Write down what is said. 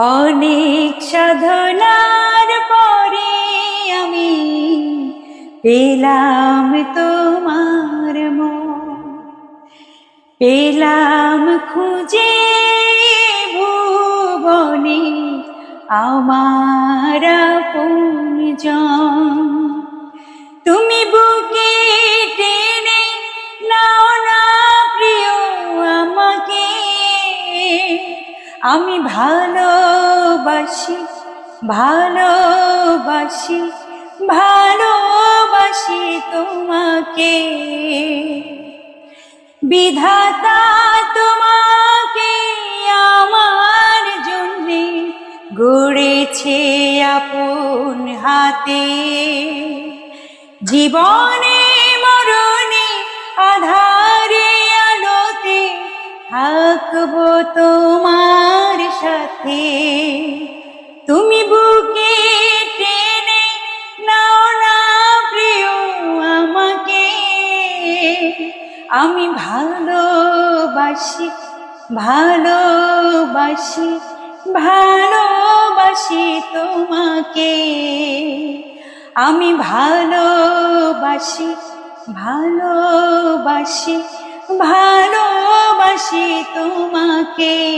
অনেক সাধনার পরে আমি পেলাম তোমার পেলাম খুঁজে ভুবনে আমার আপনজন। আমি ভালোবাসি ভালোবাসি ভালোবাসি তোমাকে। বিধাতা তোমাকে আমার জন্যে গড়েছে আপন হাতে। জীবনে, মরণে, আধারে, আলোতে থাকব তোমার সাথে তুমি বুকে টেনে নাও না প্রিয় আমাকে। আমি ভালোবাসি ভালোবাসি ভালোবাসি তোমাকে। আমি ভালোবাসি ভালোবাসি ভালোবাসি তোমাকে।